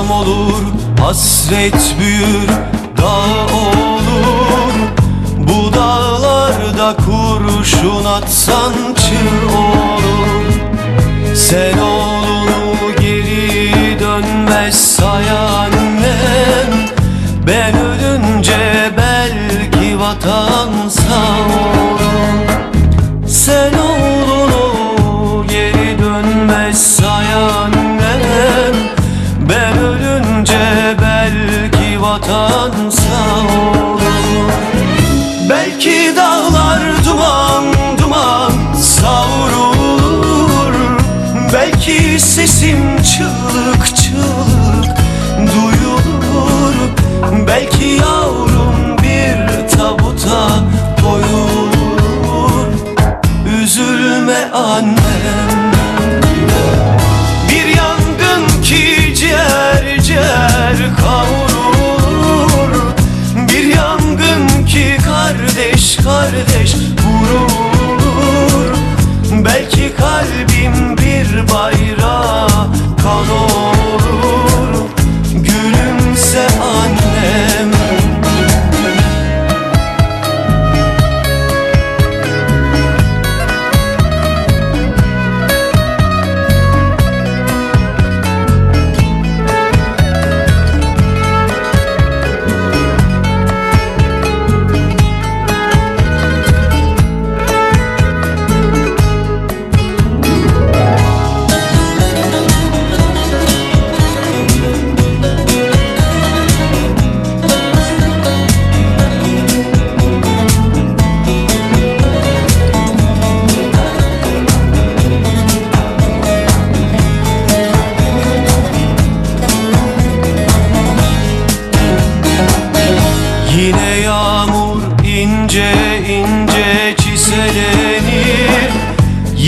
akşam olur Hasret büyür dağ olur. Bu dağlarda kurşun atsan belki vatan sağ olur Belki dağlar duman duman savrulur. Belki sesim çığlık çığlık kardeş kardeş vurur Belki kalbim bir bayrağa kan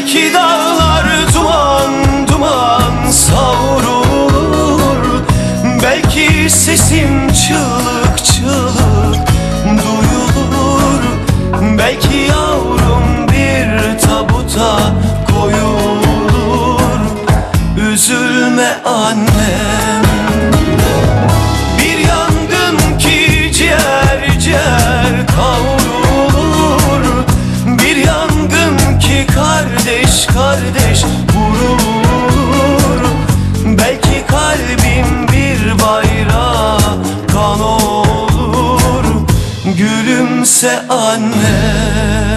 Belki dağlar kardeş kardeş. Vurur Belki kalbim bir bayrağa kan olur. Gülümse anne